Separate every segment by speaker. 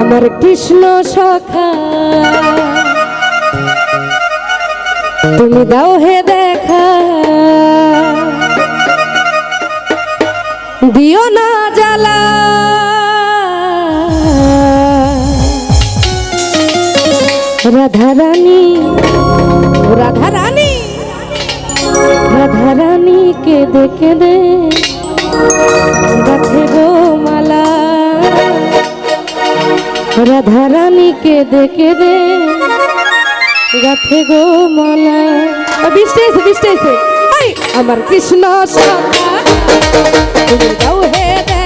Speaker 1: আমার কৃষ্ণ সখা, তুমি দাও হে দেখা। দিও না জ্বালা। রাধা রানী রাধা রানী রাধা রানী কেঁদে কেঁদে রাধারানীকে দেখে দে। গাথে গো মালা। বৃষ্টি এসে বৃষ্টি এসে। আমার কৃষ্ণ সখা। গাও হে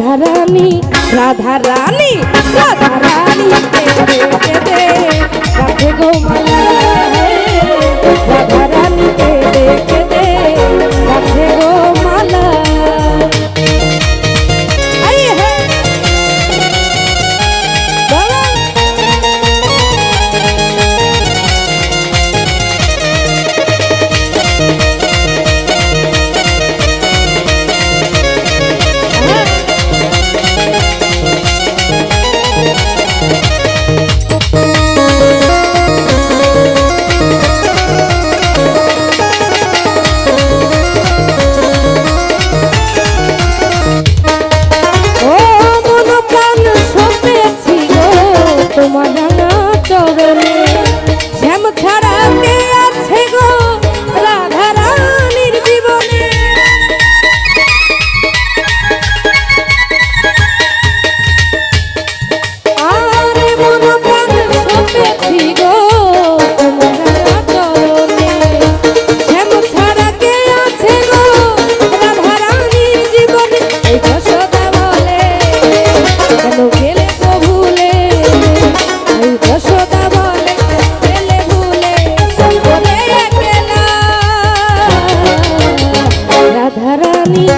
Speaker 1: রাধারানী রাধারানী রাধারানী।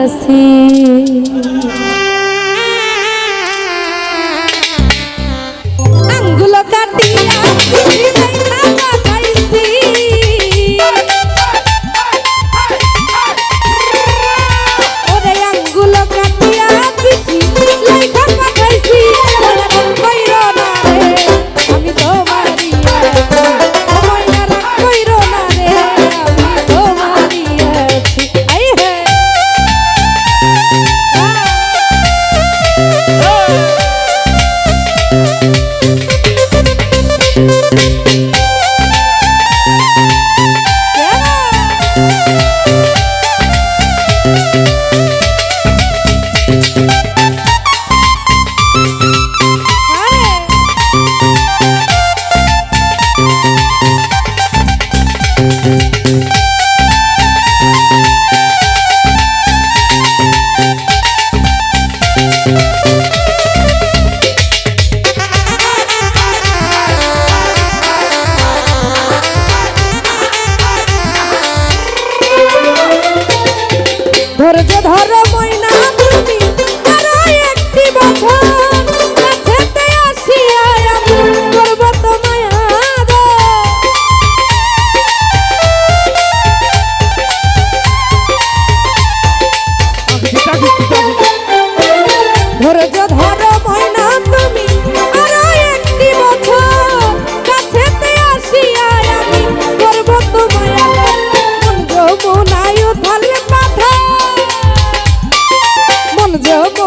Speaker 1: así. you. যমুনায়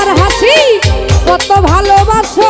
Speaker 1: আমার হাসি কত ভালোবাসো।